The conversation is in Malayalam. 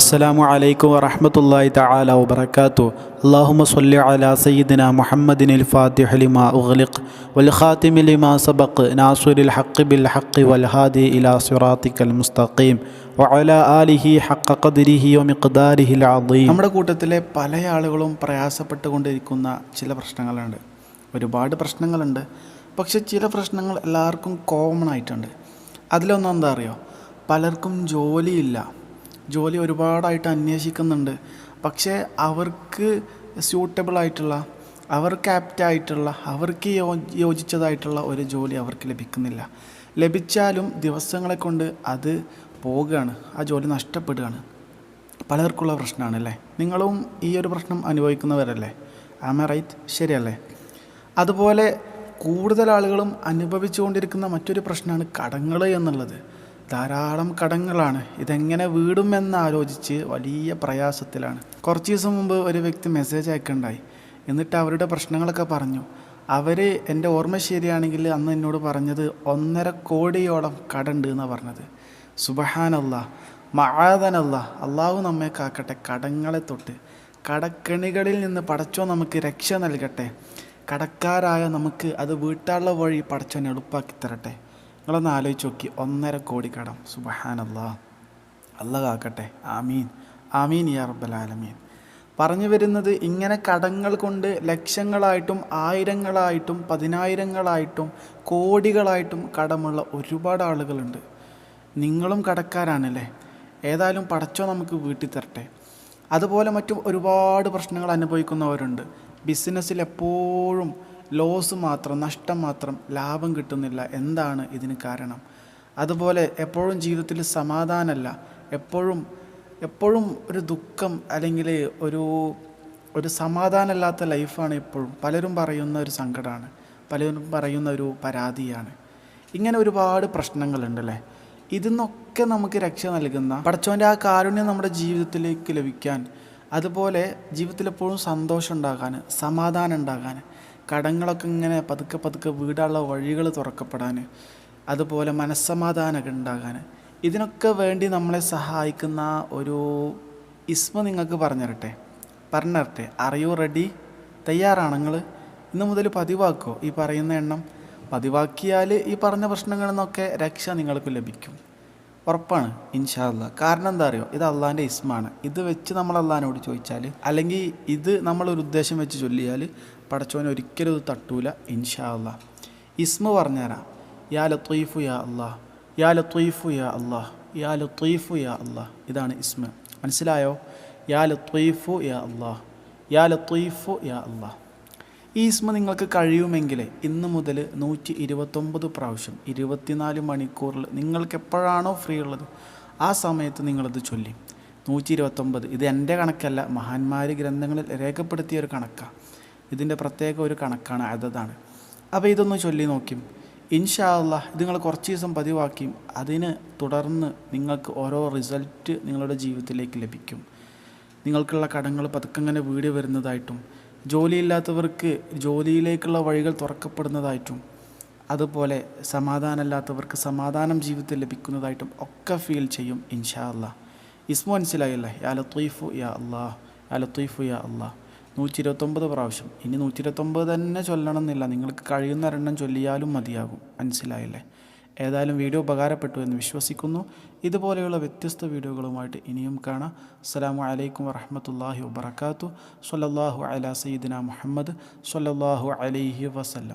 അസ്സാം വലൈക്കും വറഹമത്തല്ലാഹി തആല വാത്തു അള്ളാഹുമ സല്ലി അലാ സയ്യിദിന മുഹമ്മദിൻ അൽ ഫാത്തിഹ ലിമാ ഉഗ്ലിഖ് വൽ ഖാതിമി ലിമാ സബഖ് നാസുരിൽ ഹഖ് ബിൽ ഹഖ് വൽ ഹാദി ഇലാ സിറാത്തിക്കൽ മുസ്തഖീം വഅല ആലിഹി ഹക്ക ഖദ്രിഹി വമിഖ്ദാരിഹി അൽ അദീം. നമ്മുടെ കൂട്ടത്തിലെ പല ആളുകളും പ്രയാസപ്പെട്ടുകൊണ്ടിരിക്കുന്ന ചില പ്രശ്നങ്ങളുണ്ട്. ഒരുപാട് പ്രശ്നങ്ങളുണ്ട്. പക്ഷേ ചില പ്രശ്നങ്ങൾ എല്ലാവർക്കും കോമൺ ആയിട്ടുണ്ട്. അതിലൊന്നും എന്താ അറിയോ? പലർക്കും ജോലിയില്ല. ജോലി ഒരുപാടായിട്ട് അന്വേഷിക്കുന്നുണ്ട്. പക്ഷേ അവർക്ക് സ്യൂട്ടബിൾ ആയിട്ടുള്ള അവർക്ക് ആപ്റ്റ് ആയിട്ടുള്ള അവർക്ക് യോജിച്ചതായിട്ടുള്ള ഒരു ജോലി അവർക്ക് ലഭിക്കുന്നില്ല. ലഭിച്ചാലും ദിവസങ്ങളെ കൊണ്ട് അത് പോവുകയാണ് ആ ജോലി നഷ്ടപ്പെടുകയാണ്. പലർക്കുള്ള പ്രശ്നമാണ് അല്ലേ? നിങ്ങളും ഈ ഒരു പ്രശ്നം അനുഭവിക്കുന്നവരല്ലേ? ആമ റൈറ്റ് ശരിയല്ലേ? അതുപോലെ കൂടുതൽ ആളുകളും അനുഭവിച്ചുകൊണ്ടിരിക്കുന്ന മറ്റൊരു പ്രശ്നമാണ് കടങ്ങൾ എന്നുള്ളത്. ധാരാളം കടങ്ങളാണ്. ഇതെങ്ങനെ വീടുമെന്ന് ആലോചിച്ച് വലിയ പ്രയാസത്തിലാണ്. കുറച്ച് ദിവസം മുമ്പ് ഒരു വ്യക്തി മെസ്സേജ് അയക്കുണ്ടായി. എന്നിട്ട് അവരുടെ പ്രശ്നങ്ങളൊക്കെ പറഞ്ഞു. അവർ എന്റെ ഓർമ്മ ശരിയാണെങ്കിൽ അന്ന് എന്നോട് പറഞ്ഞത് ഒന്നര കോടിയോളം കടണ്ട് എന്നാണ് പറഞ്ഞത്. സുബഹാനല്ല മഹാദനല്ല അള്ളാഹു നമ്മെ കാക്കട്ടെ കടങ്ങളെ തൊട്ട്. കടക്കണികളിൽ നിന്ന് പടച്ചോ നമുക്ക് രക്ഷ നൽകട്ടെ. കടക്കാരായ നമുക്ക് അത് വീട്ടാനുള്ള വഴി പടച്ചവൻ എളുപ്പാക്കി തരട്ടെ. നിങ്ങളൊന്ന് ആലോചിച്ച് നോക്കി. ഒന്നര കോടി കടം. സുബഹാനല്ലാ. അല്ല കാക്കട്ടെ. ആമീൻ. ആമീൻ യാ റബ്ബൽ ആലമീൻ. പറഞ്ഞു വരുന്നത് ഇങ്ങനെ കടങ്ങൾ കൊണ്ട് ലക്ഷങ്ങളായിട്ടും ആയിരങ്ങളായിട്ടും പതിനായിരങ്ങളായിട്ടും കോടികളായിട്ടും കടമുള്ള ഒരുപാട് ആളുകളുണ്ട്. നിങ്ങളും കടക്കാരാണല്ലേ? ഏതായാലും പടച്ചോ നമുക്ക് വീട്ടിൽ തരട്ടെ അതുപോലെ മറ്റും ഒരുപാട് പ്രശ്നങ്ങൾ അനുഭവിക്കുന്നവരുണ്ട്. ബിസിനസ്സിൽ എപ്പോഴും ലോസ് മാത്രം നഷ്ടം മാത്രം ലാഭം കിട്ടുന്നില്ല. എന്താണ് ഇതിന് കാരണം? അതുപോലെ എപ്പോഴും ജീവിതത്തിൽ സമാധാനമല്ല. എപ്പോഴും എപ്പോഴും ഒരു ദുഃഖം അല്ലെങ്കിൽ ഒരു ഒരു സമാധാനമില്ലാത്ത ലൈഫാണ് എപ്പോഴും പലരും പറയുന്ന ഒരു സങ്കടമാണ്. പലരും പറയുന്ന ഒരു പരാതിയാണ്. ഇങ്ങനെ ഒരുപാട് പ്രശ്നങ്ങളുണ്ടല്ലേ? ഇതിന്നൊക്കെ നമുക്ക് രക്ഷ നൽകുന്ന പടച്ചോന്റെ ആ കാരുണ്യം നമ്മുടെ ജീവിതത്തിലേക്ക് ലഭിക്കാൻ അതുപോലെ ജീവിതത്തിൽ എപ്പോഴും സന്തോഷം ഉണ്ടാകാൻ സമാധാനം ഉണ്ടാകാൻ കടങ്ങളൊക്കെ ഇങ്ങനെ പതുക്കെ പതുക്കെ വീടാനുള്ള വഴികൾ തുറക്കപ്പെടാൻ അതുപോലെ മനസ്സമാധാനമൊക്കെ ഉണ്ടാകാൻ. ഇതിനൊക്കെ വേണ്ടി നമ്മളെ സഹായിക്കുന്ന ഒരു ഇസ്മ നിങ്ങൾക്ക് പറഞ്ഞുതരട്ടെ? പറഞ്ഞുതരട്ടെ. അറിയോ റെഡി തയ്യാറാണ് നിങ്ങൾ? ഇന്ന് മുതൽ പതിവാക്കോ ഈ പറയുന്ന എണ്ണം. പതിവാക്കിയാൽ ഈ പറഞ്ഞ പ്രശ്നങ്ങളിൽ നിന്നൊക്കെ രക്ഷ നിങ്ങൾക്ക് ലഭിക്കും. ഉറപ്പാണ് ഇൻഷാല്ല കാരണം എന്താ അറിയോ? ഇത് അള്ളാന്റെ ഇസ്മാണ്. ഇത് വെച്ച് നമ്മൾ അള്ളഹാനോട് ചോദിച്ചാൽ അല്ലെങ്കിൽ ഇത് നമ്മളൊരു ഉദ്ദേശം വെച്ച് ചൊല്ലിയാൽ പടച്ചോനെ ഒരിക്കലും ഇത് തട്ടൂല ഇൻഷാല്ല ഇസ്മ പറഞ്ഞുതരാം. യാ ലത്തീഫു യാ അള്ളാഹ് യാ ലത്തീഫു യാ അള്ളാഹ് യാ ലത്തീഫു യാ അള്ളാഹ് ഇതാണ് ഇസ്മ. മനസ്സിലായോ? യാ ലത്തീഫു യാ അള്ളാഹ് യാ ലത്തീഫു യാ അള്ളാഹ് ഈ നിങ്ങൾക്ക് കഴിയുമെങ്കിൽ ഇന്ന് മുതൽ നൂറ്റി ഇരുപത്തൊമ്പത് പ്രാവശ്യം ഇരുപത്തിനാല് മണിക്കൂറിൽ നിങ്ങൾക്ക് എപ്പോഴാണോ ഫ്രീ ഉള്ളത് ആ സമയത്ത് നിങ്ങളത് ചൊല്ലി. നൂറ്റി ഇരുപത്തൊമ്പത് ഇത് എന്റെ കണക്കല്ല മഹാന്മാർ ഗ്രന്ഥങ്ങളിൽ രേഖപ്പെടുത്തിയ ഒരു കണക്കാണ് ഇതിന്റെ പ്രത്യേക ഒരു കണക്കാണ് അതതാണ്. അപ്പോൾ ഇതൊന്ന് ചൊല്ലി നോക്കും ഇൻഷാല്ല ഇത് നിങ്ങൾ കുറച്ച് ദിവസം പതിവാക്കിയും അതിന് തുടർന്ന് നിങ്ങൾക്ക് ഓരോ റിസൾട്ട് നിങ്ങളുടെ ജീവിതത്തിലേക്ക് ലഭിക്കും. നിങ്ങൾക്കുള്ള കടങ്ങൾ പതുക്കങ്ങനെ വീട് വരുന്നതായിട്ടും ജോലിയില്ലാത്തവർക്ക് ജോലിയിലേക്കുള്ള വഴികൾ തുറക്കപ്പെടുന്നതായിട്ടും അതുപോലെ സമാധാനമില്ലാത്തവർക്ക് സമാധാനം ജീവിതത്തിൽ ലഭിക്കുന്നതായിട്ടും ഒക്കെ ഫീൽ ചെയ്യും ഇൻഷാ അല്ലാ. ഇസ്മു മനസ്സിലായില്ലേ? യാ ലത്തീഫു യാ അള്ളാഹ് യാ ലത്തീഫു യാ അള്ളാഹ് നൂറ്റി ഇരുപത്തൊമ്പത് പ്രാവശ്യം. ഇനി നൂറ്റി ഇരുപത്തൊമ്പത് തന്നെ ചൊല്ലണം എന്നില്ല. നിങ്ങൾക്ക് കഴിയുന്ന ഒരെണ്ണം ചൊല്ലിയാലും മതിയാകും. മനസ്സിലായില്ലേ? ഏതായാലും വീഡിയോ ഉപകാരപ്പെട്ടു എന്ന് വിശ്വസിക്കുന്നു. ഇതുപോലെയുള്ള വ്യത്യസ്ത വീഡിയോകളുമായിട്ട് ഇനിയും കാണാം. അസ്സലാമു അലൈക്കും വറഹമത്തല്ലാഹി വബർക്കാത്തു സല്ലാഹു അലാ സയ്യിദിന മുഹമ്മദ് സല്ലാഹു അലൈഹി വസല്ലം.